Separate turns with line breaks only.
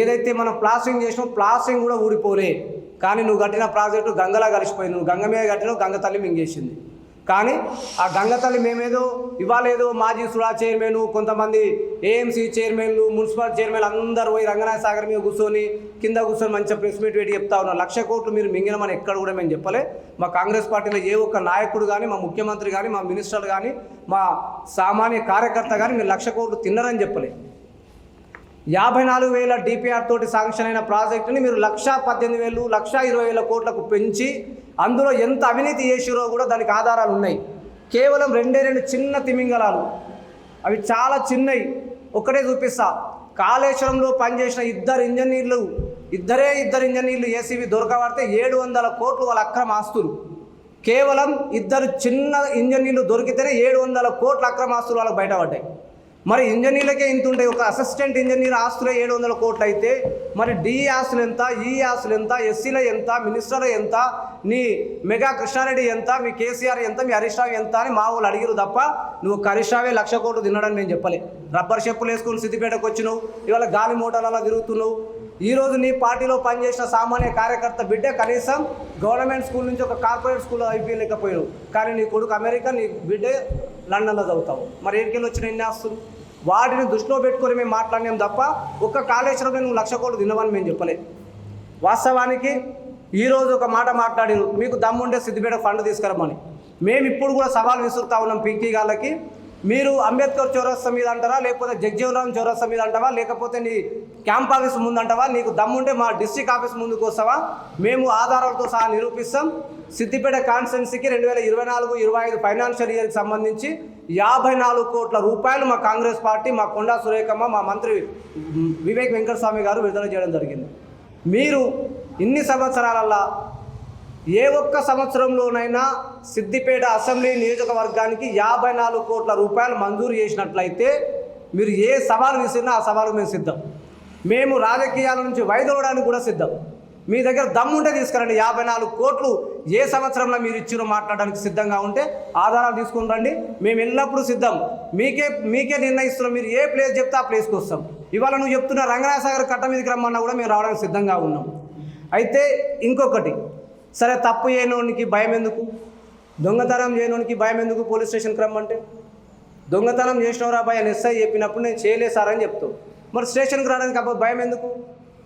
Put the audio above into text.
ఏదైతే మనం plastering చేసినామో plastering కూడా ఊడిపోలే. కానీ నువ్వు కట్టిన ప్రాజెక్టు గంగలా కలిసిపోయింది. నువ్వు గంగ మీద కట్టినావు గంగ తల్లి మింగేసింది కానీ ఆ గంగ తల్లి మేమేదో ఇవాళ ఏదో మాజీ సుడా చైర్మన్ కొంతమంది ఏఎంసీ చైర్మన్లు మున్సిపల్ చైర్మన్ అందరూ పోయి రంగనాథ సాగర్ మీద కూర్చొని కింద కూర్చొని మంచిగా ప్రెస్ మీట్ పెట్టి చెప్తా ఉన్నాం లక్ష కోట్లు మీరు మింగినమని ఎక్కడ కూడా మేము చెప్పలే. మా కాంగ్రెస్ పార్టీలో ఏ ఒక్క నాయకుడు కానీ మా ముఖ్యమంత్రి కానీ మా మినిస్టర్లు కానీ మా సామాన్య కార్యకర్త కానీ మీరు లక్ష కోట్లు తిన్నారని చెప్పలే. యాభై నాలుగు వేల డిపిఆర్ తోటి శాంక్షన్ అయిన ప్రాజెక్టుని మీరు లక్ష పద్దెనిమిది వేలు లక్ష ఇరవై వేల కోట్లకు పెంచి అందులో ఎంత అవినీతి చేసిరో కూడా దానికి ఆధారాలు ఉన్నాయి. కేవలం రెండే రెండు చిన్న తిమింగలాలు. అవి చాలా చిన్నవి ఒక్కటే చూపిస్తా. కాళేశ్వరంలో పనిచేసిన ఇద్దరు ఇంజనీర్లు ఇద్దరే ఇద్దరు ఇంజనీర్లు ఏసీబీ దొరకబడితే ఏడు వందల కోట్లు వాళ్ళ అక్రమ ఆస్తులు. కేవలం ఇద్దరు చిన్న ఇంజనీర్లు దొరికితేనే ఏడు వందల కోట్ల అక్రమ ఆస్తులు వాళ్ళకి బయటపడ్డాయి. మరి ఇంజనీర్లకే ఇంత ఉంటాయి. ఒక అసిస్టెంట్ ఇంజనీర్ ఆస్తులే ఏడు వందల కోట్లు అయితే మరి డి ఆస్తులు ఎంత ఈ ఆస్తులు ఎంత ఎస్సీల ఎంత మినిస్టర్ ఎంత నీ మెగా కృష్ణారెడ్డి ఎంత మీ కేసీఆర్ ఎంత మీ హరీష్ రావు ఎంత అని మా వాళ్ళు అడిగిరు తప్ప నువ్వు హరీష్ రావే లక్ష కోట్లు తినడని నేను చెప్పలే. రబ్బర్ చెప్పులు వేసుకుని సిద్దిపేటకు వచ్చినావు ఇవాళ గాలి మోటార్లలో తిరుగుతున్నావు. ఈరోజు నీ పార్టీలో పనిచేసిన సామాన్య కార్యకర్త బిడ్డ కనీసం గవర్నమెంట్ స్కూల్ నుంచి ఒక కార్పొరేట్ స్కూల్లో అయిపోయలేకపోయావు కానీ నీ కొడుకు అమెరికా నీ బిడ్డ లండన్లో చదువుతావు. మరి ఏడికెళ్ళి వచ్చిన ఎన్ని ఆస్తులు వాటిని దృష్టిలో పెట్టుకొని మేము మాట్లాడినాం తప్ప ఒక్క కాళేశ్వరం నువ్వు లక్ష కోట్లు తినవని మేము చెప్పలేదు. వాస్తవానికి ఈరోజు ఒక మాట మాట్లాడిను మీకు దమ్ముండే సిద్దిపేట ఫండ్ తీసుకురమ్మని. మేము ఇప్పుడు కూడా సవాల్ విసురుతా ఉన్నాం పింకీ గాళ్ళకి. మీరు అంబేద్కర్ చౌరస్తా మీద అంటారా? లేకపోతే జగ్జీవనరామ్ చౌరస్తా మీద అంటావా? లేకపోతే నీ క్యాంప్ ఆఫీస్ ముందు అంటావా? నీకు దమ్ముంటే మా డిస్టిక్ ఆఫీస్ ముందుకు వస్తావా? మేము ఆధారాలతో సహా నిరూపిస్తాం. సిద్దిపేట కాన్స్టిట్యున్సీకి రెండు వేల ఇరవై నాలుగు ఇరవై ఐదు ఫైనాన్షియల్ ఇయర్కి సంబంధించి యాభై నాలుగు కోట్ల రూపాయలు మా కాంగ్రెస్ పార్టీ మా కొండా సురేఖమ్మ మా మంత్రి వివేక్ వెంకటస్వామి గారు విడుదల చేయడం జరిగింది. మీరు ఇన్ని సంవత్సరాలల్లా ఏ ఒక్క సంవత్సరంలోనైనా సిద్దిపేట అసెంబ్లీ నియోజకవర్గానికి యాభై నాలుగు కోట్ల రూపాయలు మంజూరు చేసినట్లయితే మీరు ఏ సవాలు విసిరినా ఆ సవాలు మేము సిద్ధం. మేము రాజకీయాల నుంచి వైదొలడానికి కూడా సిద్ధం. మీ దగ్గర దమ్ముంటే తీసుకురండి. యాభై నాలుగు కోట్లు ఏ సంవత్సరంలో మీరు ఇచ్చినో మాట్లాడడానికి సిద్ధంగా ఉంటే ఆధారాలు తీసుకుని రండి. మేము ఎల్లప్పుడూ సిద్ధం. మీకే మీకే నిర్ణయిస్తున్నాం. మీరు ఏ ప్లేస్ చెప్తే ఆ ప్లేస్కి వస్తాం. ఇవాళ నువ్వు చెప్తున్న రంగనాథసాగర్ కట్ట మీదకి రమ్మన్నా కూడా మేము రావడానికి సిద్ధంగా ఉన్నాం. అయితే ఇంకొకటి సరే తప్పు చేయనోనికి భయం ఎందుకు? దొంగతనం చేయనోనికి భయం ఎందుకు పోలీస్ స్టేషన్కి రమ్మంటే? దొంగతనం చేసినవరా భయ అని ఎస్ఐ చెప్పినప్పుడు నేను చేయలేదు సార్ అని చెప్తావు. మరి స్టేషన్కి రావడానికి అబ్బా భయం ఎందుకు?